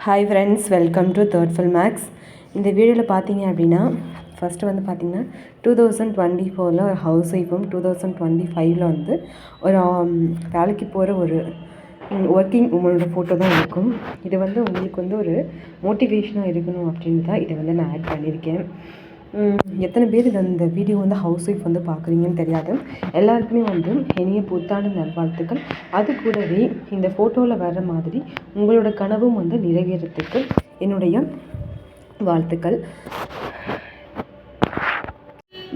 Hi friends welcome to third fill max இந்த வீடியோவில் பார்த்தீங்க அப்படின்னா ஃபஸ்ட்டு வந்து பார்த்தீங்கன்னா டூ தௌசண்ட் டுவெண்ட்டி ஃபோரில் ஒரு ஹவுஸ் ஒய்ஃபும் டூ தௌசண்ட் டுவெண்ட்டி ஃபைவ்ல வந்து ஒரு um, வேலைக்கு போகிற ஒரு ஒர்க்கிங் உமனோட ஃபோட்டோ தான் இருக்கும். இது வந்து உங்களுக்கு வந்து ஒரு மோட்டிவேஷனாக இருக்கணும் அப்படின்னு தான் இதை வந்து நான் ஆட் பண்ணியிருக்கேன். எத்தனை பேர் இந்த வீடியோ வந்து ஹவுஸ் ஒய்ஃப் வந்து பார்க்குறீங்கன்னு தெரியாது. எல்லாருக்குமே வந்து இனிய புத்தாண்டு நல்வாழ்த்துக்கள். அது கூடவே இந்த ஃபோட்டோவில் வர்ற மாதிரி உங்களோட கனவும் வந்து நிறைவேறத்துக்கு என்னுடைய வாழ்த்துக்கள்.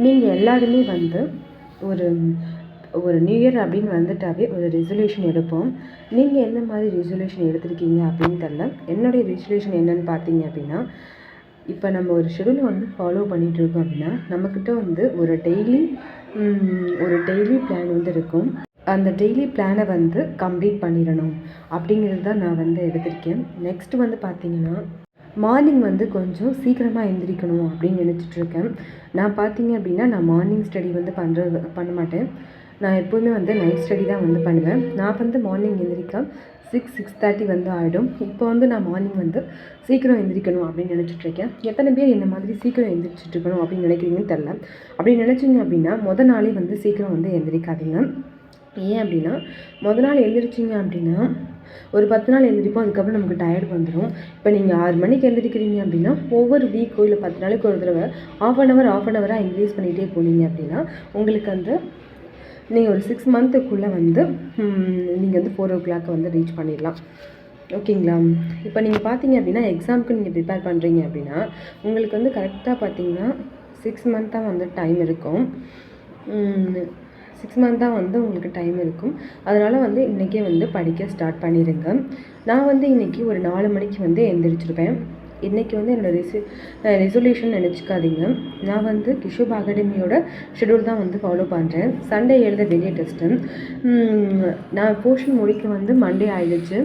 நீங்கள் எல்லாருமே வந்து ஒரு ஒரு நியூ இயர் அப்படின்னு வந்துட்டாவே ஒரு ரெசல்யூஷன் எடுப்போம். நீங்கள் எந்த மாதிரி ரெசல்யூஷன் எடுத்திருக்கீங்க அப்படின்னு தெரில என்னுடைய ரெசல்யூஷன் என்னன்னு பார்த்தீங்க அப்படின்னா இப்போ நம்ம ஒரு ஷெடியூலை வந்து ஃபாலோ பண்ணிகிட்டு இருக்கோம் அப்படின்னா நம்மக்கிட்ட வந்து ஒரு டெய்லி ஒரு டெய்லி பிளான் வந்து இருக்கும். அந்த டெய்லி பிளானை வந்து கம்ப்ளீட் பண்ணிடணும். அப்படிங்கிறது தான் நான் வந்து எடுத்திருக்கேன். நெக்ஸ்ட் வந்து பார்த்தீங்கன்னா மார்னிங் வந்து கொஞ்சம் சீக்கிரமாக எந்திரிக்கணும் அப்படின்னு நினச்சிட்ருக்கேன் நான் பார்த்தீங்க அப்படின்னா நான் மார்னிங் ஸ்டடி வந்து பண்ணுறது பண்ண மாட்டேன். நான் எப்போதுமே வந்து நைட் ஸ்டடி தான் வந்து பண்ணுவேன். நான் வந்து மார்னிங் எந்திரிக்க சிக்ஸ் சிக்ஸ் தேர்ட்டி வந்து ஆகிடும் இப்போ வந்து நான் மார்னிங் வந்து சீக்கிரம் எந்திரிக்கணும் அப்படின்னு நினச்சிட்ருக்கேன் எத்தனை பேர் என்ன மாதிரி சீக்கிரம் எந்திரிச்சிட்டு இருக்கணும் அப்படின்னு நினைக்கிறீங்கன்னு தெரில அப்படி நினச்சிங்க அப்படின்னா முத நாளே வந்து சீக்கிரம் வந்து எந்திரிக்காதீங்க. ஏன் அப்படின்னா மொதல் நாள் எழுந்திரிச்சிங்க அப்படின்னா ஒரு பத்து நாள் எழுந்திரிப்போம் அதுக்கப்புறம் நமக்கு டயர்டு வந்துடும் இப்போ நீங்கள் ஆறு மணிக்கு எழுந்திரிக்கிறீங்க அப்படின்னா ஒவ்வொரு வீக்கோ இல்லை பத்து நாளைக்கு ஒரு தடவை half an hour half an ஹவராக increase பண்ணிகிட்டே போனீங்க அப்படின்னா உங்களுக்கு அந்த நீங்கள் ஒரு சிக்ஸ் மந்த்துக்குள்ளே வந்து நீங்கள் வந்து ஃபோர் ஓ கிளாக் வந்து ரீச் பண்ணிடலாம். ஓகேங்களா? இப்போ நீங்கள் பார்த்தீங்க அப்படின்னா எக்ஸாமுக்கு நீங்கள் ப்ரிப்பேர் பண்ணுறீங்க அப்படின்னா உங்களுக்கு வந்து கரெக்டாக பார்த்தீங்கன்னா சிக்ஸ் மந்த்தாக வந்து டைம் இருக்கும். சிக்ஸ் மந்த்தாக வந்து உங்களுக்கு டைம் இருக்கும். அதனால் வந்து இன்றைக்கே வந்து படிக்க ஸ்டார்ட் பண்ணிடுங்க நான் வந்து இன்றைக்கி ஒரு நாலு மணிக்கு வந்து எழுந்திரிச்சிருப்பேன் இன்றைக்கி வந்து என்னோடய ரெசி ரெசல்யூஷன் நினச்சிக்காதீங்க. நான் வந்து கிஷோப் அகாடமியோட ஷெடியூல் தான் வந்து ஃபாலோ பண்ணுறேன் சண்டே எழுத வெளியே டெஸ்ட்டு நான் போர்ஷன் முடிக்க வந்து மண்டே ஆயிடுச்சு.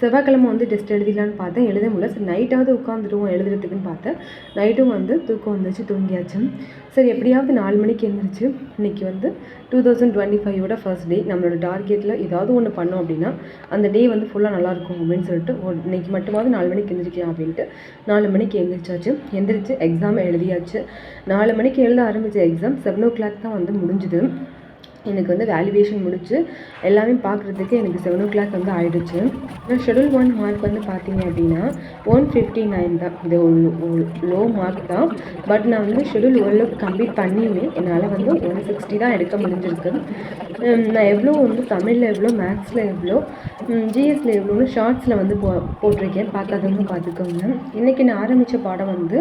செவ்வாய்க்கிழமை வந்து டெஸ்ட் எழுதிடலான்னு பார்த்தேன். எழுத முடியல. சரி நைட்டாவது உட்காந்துருவோம் எழுதுறதுக்குன்னு பார்த்தேன். நைட்டும் வந்து தூக்கம் வந்துச்சு தூங்கியாச்சு. சரி எப்படியாவது நாலு மணிக்கு எழுந்திரிச்சு இன்றைக்கி வந்து டூ தௌசண்ட் டுவெண்ட்டி ஃபைவோட ஃபர்ஸ்ட் டே நம்மளோட டார்கெட்டில் ஏதாவது ஒன்று பண்ணோம் அப்படின்னா அந்த டே வந்து ஃபுல்லாக நல்லாயிருக்கும் அப்படின்னு சொல்லிட்டு ஒரு இன்னைக்கு மட்டுமாவது நாலு மணிக்கு எழுந்திரிக்கலாம் அப்படின்ட்டு நாலு மணிக்கு எழுந்திரிச்சாச்சு எந்திரிச்சு எக்ஸாம் எழுதியாச்சு. நாலு மணிக்கு எழுத ஆரம்பித்த எக்ஸாம் செவன் ஓ கிளாக் தான் வந்து முடிஞ்சுது. எனக்கு வந்து வேல்யூவேஷன் முடிச்சு எல்லாமே பார்க்குறதுக்கு எனக்கு செவன் ஓ கிளாக் வந்து ஆயிடுச்சு. ஆனால் ஷெடியூல் ஒன் மார்க் வந்து பார்த்தீங்க அப்படின்னா ஒன் ஃபிஃப்டி நைன் தான். இது லோ மார்க் தான். பட் நான் வந்து ஷெடியூல் ஓரளவுக்கு கம்ப்ளீட் பண்ணியுமே என்னால் வந்து ஒன் சிக்ஸ்டி தான் எடுக்க முடிஞ்சிருக்கு. நான் எவ்வளோ வந்து தமிழில் எவ்வளோ மேக்ஸில் எவ்வளோ ஜிஎஸ்ல எவ்வளோன்னு ஷார்ட்ஸில் வந்து போ போட்டிருக்கேன். பார்க்காதவங்க பார்த்துக்கோங்க. இன்றைக்கி நான் ஆரம்பித்த பாடம் வந்து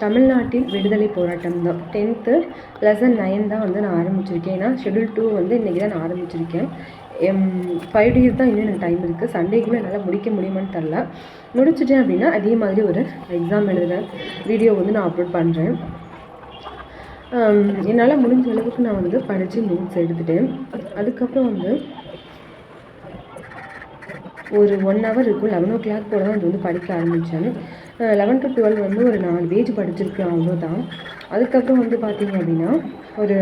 தமிழ்நாட்டில் விடுதலை போராட்டம் தான். டென்த்து லெசன் நைன் தான் வந்து நான் ஆரம்பிச்சிருக்கேன். ஏன்னா ஷெடியூல் டூ வந்து இன்றைக்கி தான் நான் ஆரம்பிச்சிருக்கேன். ஃபைவ் டேஸ் தான் இன்னும் எனக்கு டைம் இருக்குது சண்டேக்குள்ளே என்னால் முடிக்க முடியுமான்னு தெரில முடிச்சிட்டேன் அப்படின்னா அதே மாதிரி ஒரு எக்ஸாம் எழுதுகிற வீடியோ வந்து நான் அப்லோட் பண்ணுறேன் என்னால் முடிஞ்ச அளவுக்கு நான் வந்து படித்து நோட்ஸ் எடுத்துட்டேன். அதுக்கப்புறம் வந்து ஒரு ஒன் ஹவர் இருக்கும். லெவன் ஓ கிளாக் போல் தான் இது வந்து படிக்க ஆரம்பித்தேன் லெவன் டு டுவெல் வந்து ஒரு நாலு பேஜ் படிச்சிருக்கேன். அவ்வளோதான் அதுக்கப்புறம் வந்து பார்த்தீங்க அப்படின்னா ஒரு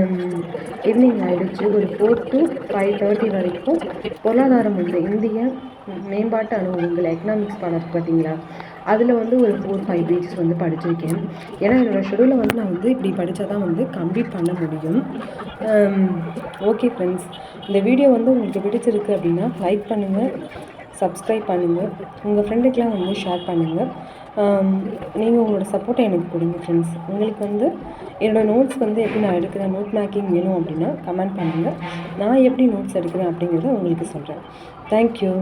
ஈவினிங் ஆகிடுச்சு ஒரு ஃபோர் டு ஃபைவ் தேர்ட்டி வரைக்கும் பொருளாதாரம் வந்து இந்திய மேம்பாட்டு அனுபவங்கள் எக்கனாமிக்ஸ் பாடம் பார்த்தீங்களா அதில் வந்து ஒரு ஃபோர் ஃபைவ் பேஜஸ் வந்து படிச்சிருக்கேன். ஏன்னா என்னோடய ஷெடியூலை வந்து நான் வந்து இப்படி படித்தா தான் வந்து கம்ப்ளீட் பண்ண முடியும். ஓகே ஃப்ரெண்ட்ஸ் இந்த வீடியோ வந்து உங்களுக்கு பிடிச்சிருக்கு அப்படின்னா லைக் பண்ணுங்கள் சப்ஸ்கிரைப் பண்ணுங்கள் உங்கள் ஃப்ரெண்டுக்கெலாம் வந்து ஷேர் பண்ணுங்கள் நீங்கள் உங்களோட சப்போர்ட்டை எனக்கு கொடுங்க ஃப்ரெண்ட்ஸ் உங்களுக்கு வந்து என்னோடய நோட்ஸ் வந்து எப்படி நான் எடுக்கிறேன் நோட் மேக்கிங் வேணும் அப்படின்னா கமெண்ட் பண்ணுங்கள் நான் எப்படி நோட்ஸ் எடுக்கிறேன் அப்படிங்கிறத உங்களுக்கு சொல்கிறேன் தேங்க்யூ